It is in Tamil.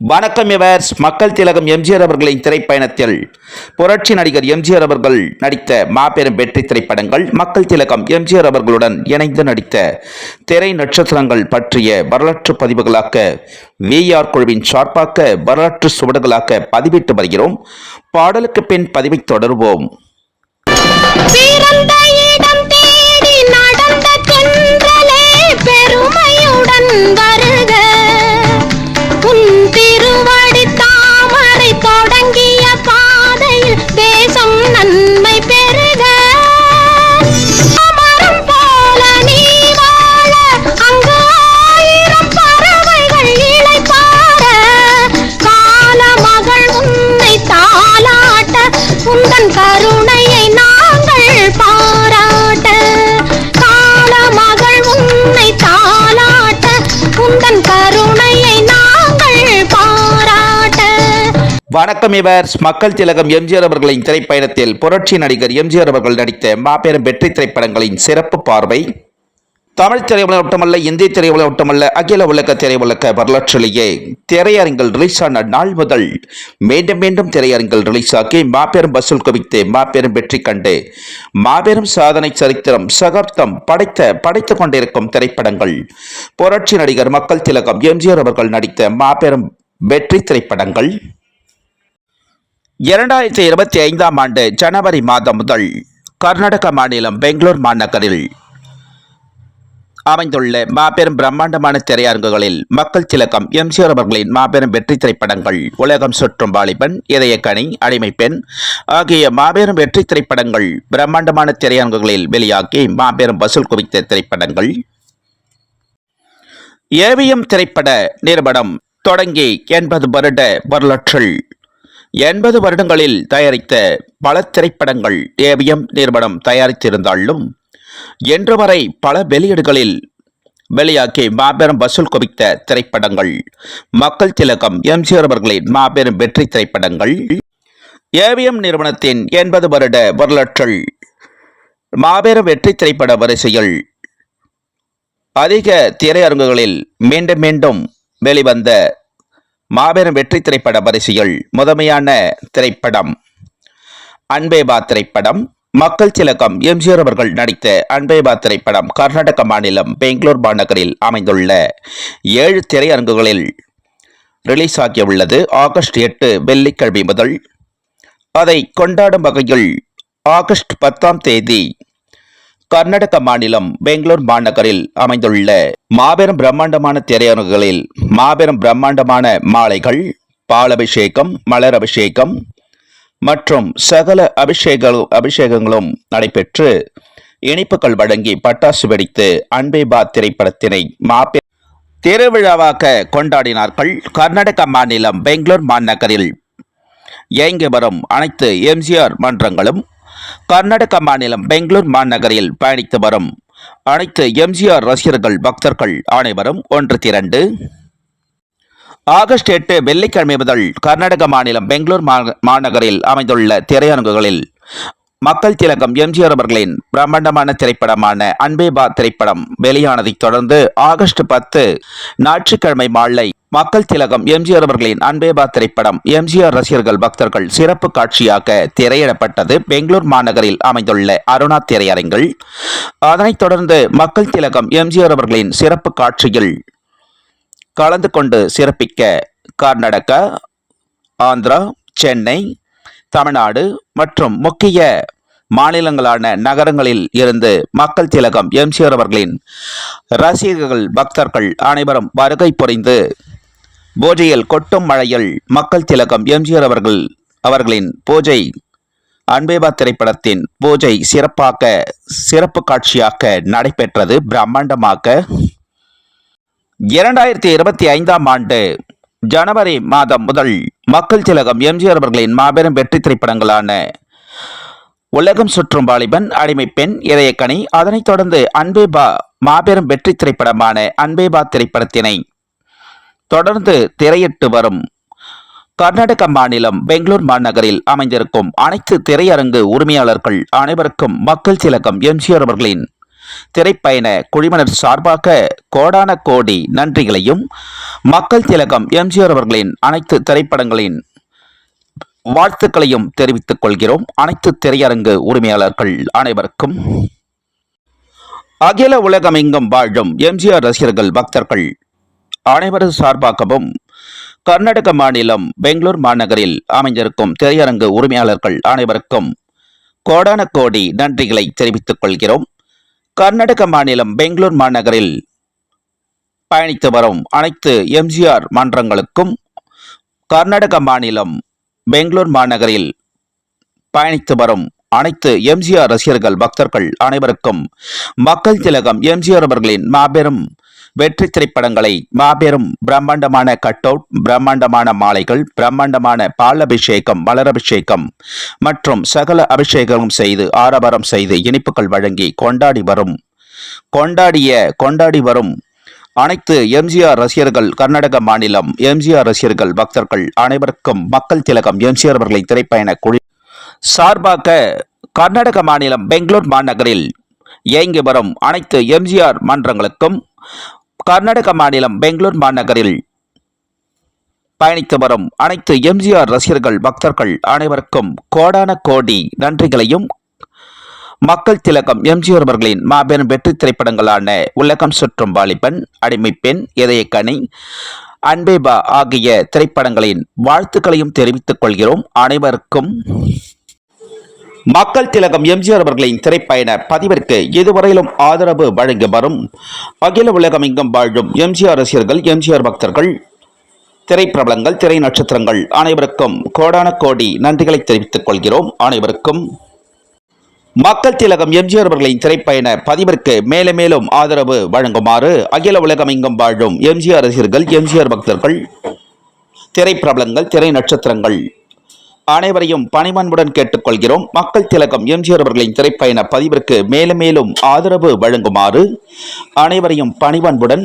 வணக்கம் இவர்ஸ் மக்கள் திலகம் எம்ஜிஆர் அவர்களின் திரைப்பயணத்தில் புரட்சி நடிகர் எம்ஜிஆர் அவர்கள் நடித்த மாபெரும் வெற்றி திரைப்படங்கள் மக்கள் திலகம் எம்ஜிஆர் அவர்களுடன் இணைந்து நடித்த திரை நட்சத்திரங்கள் பற்றிய வரலாற்று பதிவுகளாக்க விஆர் குழுவின் சார்பாக வரலாற்று சுவடுகளாக பதிவிட்டு வருகிறோம். பாடலுக்கு பின் பதிவை தொடர்வோம். பெருமையுடன் உந்தன் கருணையை நாங்கள் பாராட்ட. வணக்கம் இவர்ஸ். மக்கள் திலகம் எம்ஜிஆர் அவர்களின் திரைப்பயணத்தில் புரட்சி நடிகர் எம்ஜிஆர் அவர்கள் நடித்த மாபெரும் வெற்றி திரைப்படங்களின் சிறப்பு பார்வை தமிழ் திரையுலக மட்டுமல்ல இந்திய திரையுலக மட்டுமல்ல அகில உலக திரையுலக வரலாற்றிலேயே திரையரங்கில் ரிலீஸ் ஆன நாள் முதல் மீண்டும் மீண்டும் திரையரங்கில் ரிலீஸ் ஆகி மாபெரும் வசூல் குவித்து மாபெரும் வெற்றி கண்டு மாபெரும் சாதனை சரித்திரம் சகாப்தம் படைத்த படைத்துக் கொண்டிருக்கும் திரைப்படங்கள். புரட்சி நடிகர் மக்கள் திலகம் எம்ஜிஆர் அவர்கள் நடித்த மாபெரும் வெற்றி திரைப்படங்கள். இரண்டாயிரத்தி இருபத்தி ஐந்தாம் ஆண்டு ஜனவரி மாதம் முதல் கர்நாடக மாநிலம் பெங்களூர் மாநகரில் அமைந்துள்ள மாபெரும் பிரம்மாண்டமான திரையரங்குகளில் மக்கள் திலகம் எம்ஜிஆர் அவர்களின் மாபெரும் வெற்றி திரைப்படங்கள் உலகம் சுற்றும் வாலிபன் இதயக்கனி அடிமை பெண் ஆகிய மாபெரும் வெற்றி திரைப்படங்கள் பிரம்மாண்டமான திரையரங்குகளில் வெளியாகி மாபெரும் வசூல் குவித்த திரைப்படங்கள். ஏவிஎம் திரைப்பட நிறுவனம் தொடங்கி எண்பது வருட வரலாற்றில் எண்பது வருடங்களில் தயாரித்த பல திரைப்படங்கள் ஏவிஎம் நிறுவனம் தயாரித்திருந்தாலும் இன்று வரை பல வெளியீடுகளில் வெளியாகி மாபெரும் வசூல் குவித்த திரைப்படங்கள். மக்கள் திலகம் எம்ஜிஆர் அவர்களின் மாபெரும் வெற்றி திரைப்படங்கள். ஏவிஎம் நிறுவனத்தின் எண்பது வருட வரலாற்றல் மாபெரும் வெற்றி திரைப்பட வரிசையில் அதிக திரையரங்குகளில் மீண்டும் மீண்டும் வெளிவந்த மாபெரும் வெற்றி திரைப்பட வரிசையில் முதன்மையான திரைப்படம் அன்பேபா திரைப்படம். மக்கள் திலகம் எம்ஜிஆர் அவர்கள் நடித்த அன்பேபா திரைப்படம் கர்நாடக மாநிலம் பெங்களூர் மாநகரில் அமைந்துள்ள ஏழு திரையரங்குகளில் ரிலீஸ் ஆகியுள்ளது. ஆகஸ்ட் எட்டு வெள்ளிக்கிழமை முதல் அதை கொண்டாடும் வகையில் ஆகஸ்ட் பத்தாம் தேதி கர்நாடக மாநிலம் பெங்களூர் மாநகரில் அமைந்துள்ள மாபெரும் பிரம்மாண்டமான திரையரங்குகளில் மாபெரும் பிரம்மாண்டமான மாலைகள் பாலபிஷேகம் மலர் அபிஷேகம் மற்றும் சகல அபிஷேக அபிஷேகங்களும் நடைபெற்று இனிப்புகள் வழங்கி பட்டாசு வெடித்து அன்பே பா திரைப்படத்தினை மாபெரும் திருவிழாவாக கொண்டாடினார்கள் கர்நாடக மாநிலம் பெங்களூர் மாநகரில். இயங்கி வரும் அனைத்து எம்ஜிஆர் மன்றங்களும் கர்நாடக மாநிலம் பெங்களூர் மாநகரில் பயணித்து வரும் அனைத்து எம்ஜிஆர் ரசிகர்கள் பக்தர்கள் அனைவரும் ஒன்று திரண்டு ஆகஸ்ட் எட்டு வெள்ளிக்கிழமை முதல் கர்நாடக மாநிலம் பெங்களூர் மா- மாநகரில் அமைந்துள்ள திரையரங்குகளில் மக்கள் திலகம் எம்ஜிஆர் அவர்களின் பிரம்மாண்டமான திரைப்படமான அன்பேபா திரைப்படம் வெளியானதைத் தொடர்ந்து ஆகஸ்ட் பத்து ஞாயிற்றுக்கிழமை மாலை மக்கள் திலகம் எம்ஜிஆர் அவர்களின் அன்பேபா திரைப்படம் எம்ஜிஆர் ரசிகர்கள் பக்தர்கள் சிறப்பு காட்சியாக திரையிடப்பட்டது பெங்களூர் மாநகரில் அமைந்துள்ள அருணா திரையரங்கில். அதனைத் தொடர்ந்து மக்கள் திலகம் எம்ஜிஆர் அவர்களின் சிறப்பு காட்சியில் கலந்து கொண்டு சிறப்பிக்க கர்நாடகா ஆந்திரா சென்னை தமிழ்நாடு மற்றும் முக்கிய மாநிலங்களான நகரங்களில் இருந்து மக்கள் திலகம் எம்ஜிஆர் அவர்களின் ரசிகர்கள் பக்தர்கள் அனைவரும் வருகை புரிந்து பூஜையில் கொட்டும் மழையில் மக்கள் திலகம் எம்ஜிஆர் அவர்கள் அவர்களின் பூஜை அன்பேபா திரைப்படத்தின் பூஜை சிறப்பாக சிறப்பு காட்சியாக நடைபெற்றது. பிரம்மாண்டமாக இரண்டாயிரத்தி இருபத்தி ஐந்தாம் ஆண்டு ஜனவரி மாதம் முதல் மக்கள் திலகம் எம்ஜிஆர் அவர்களின் மாபெரும் வெற்றி திரைப்படங்களான உலகம் சுற்றும் வாலிபன் அடிமை பெண் இதயக்கணி அதனைத் தொடர்ந்து அன்பேபா மாபெரும் வெற்றி திரைப்படமான அன்பேபா திரைப்படத்தினை தொடர்ந்து திரையிட்டு வரும் கர்நாடக மாநிலம் பெங்களூர் மாநகரில் அமைந்திருக்கும் அனைத்து திரையரங்கு உரிமையாளர்கள் அனைவருக்கும் மக்கள் திலகம் எம்ஜிஆர் அவர்களின் திரைப்பயண குழுவினர் சார்பாக கோடான கோடி நன்றிகளையும் மக்கள் திலகம் எம்ஜிஆர் அவர்களின் அனைத்து திரைப்படங்களின் வாழ்த்துக்களையும் தெரிவித்துக் கொள்கிறோம். அனைத்து திரையரங்கு உரிமையாளர்கள் அனைவருக்கும் அகில உலகமெங்கும் வாழும் எம்ஜிஆர் ரசிகர்கள் பக்தர்கள் அனைவரது சார்பாகவும் கர்நாடக மாநிலம் பெங்களூர் மாநகரில் அமைந்திருக்கும் திரையரங்கு உரிமையாளர்கள் அனைவருக்கும் கோடான கோடி நன்றிகளை தெரிவித்துக் கொள்கிறோம். கர்நாடக மாநிலம் பெங்களூர் மாநகரில் பயணித்து வரும் அனைத்து எம்ஜிஆர் மன்றங்களுக்கும் கர்நாடக மாநிலம் பெங்களூர் மாநகரில் பயணித்து வரும் அனைத்து எம்ஜிஆர் ரசிகர்கள் பக்தர்கள் அனைவருக்கும் மக்கள் திலகம் எம்ஜிஆர் அவர்களின் மாபெரும் வெற்றி திரைப்படங்களை மாபெரும் பிரம்மாண்டமான கட் அவுட் பிரம்மாண்டமான மாலைகள் பிரம்மாண்டமான பால் அபிஷேகம் மலரபிஷேகம் மற்றும் சகல அபிஷேகம் செய்து ஆரவாரம் செய்து இனிப்புகள் வழங்கி கொண்டாடி வரும். கொண்டாடிய கொண்டாடி வரும் அனைத்து எம்ஜிஆர் ரசிகர்கள் கர்நாடக மாநிலம் எம்ஜிஆர் ரசிகர்கள் பக்தர்கள் அனைவருக்கும் மக்கள் திலகம் எம்ஜிஆர் அவர்களின் திரைப்பயண குழு சார்பாக கர்நாடக மாநிலம் பெங்களூர் மாநகரில் இயங்கி வரும் அனைத்து எம்ஜிஆர் மன்றங்களுக்கும் கர்நாடக மாநிலம் பெங்களூர் மாநகரில் பயணித்து வரும் அனைத்து எம்ஜிஆர் ரசிகர்கள் பக்தர்கள் அனைவருக்கும் கோடான கோடி நன்றிகளையும் மக்கள் திலகம் எம்ஜிஆர் அவர்களின் மாபெரும் வெற்றி திரைப்படங்களான உலகம் சுற்றும் வாலிபன் அடிமை பெண் இதயக்கனி அன்பேபா ஆகிய திரைப்படங்களின் வாழ்த்துக்களையும் தெரிவித்துக் கொள்கிறோம். அனைவருக்கும் மக்கள் திலகம் எம்ஜிஆர் அவர்களின் திரைப்பயண பதிவிற்கு இதுவரையிலும் ஆதரவு வழங்கி வரும் அகில உலகம் எங்கும் வாழும் எம்ஜிஆர் ரசிகர்கள் எம்ஜிஆர் பக்தர்கள் திரைப்பிரபலங்கள் திரை நட்சத்திரங்கள் அனைவருக்கும் கோடான கோடி நன்றிகளை தெரிவித்துக் கொள்கிறோம். அனைவருக்கும் மக்கள் திலகம் எம்ஜிஆர் அவர்களின் திரைப்பயண பதிவிற்கு மேலும் மேலும் ஆதரவு வழங்குமாறு அகில உலகம் எங்கும் வாழும் எம்ஜிஆர் ரசிகர்கள் எம்ஜிஆர் பக்தர்கள் திரைப்பிரபலங்கள் திரை நட்சத்திரங்கள் அனைவரையும் பணிமன்புடன் கேட்டுக்கொள்கிறோம். மக்கள் திலகம் எம்ஜிஆர் அவர்களின் திரைப்பயண பதிவிற்கு மேலும் மேலும் ஆதரவு வழங்குமாறு அனைவரையும் பணிவன்புடன்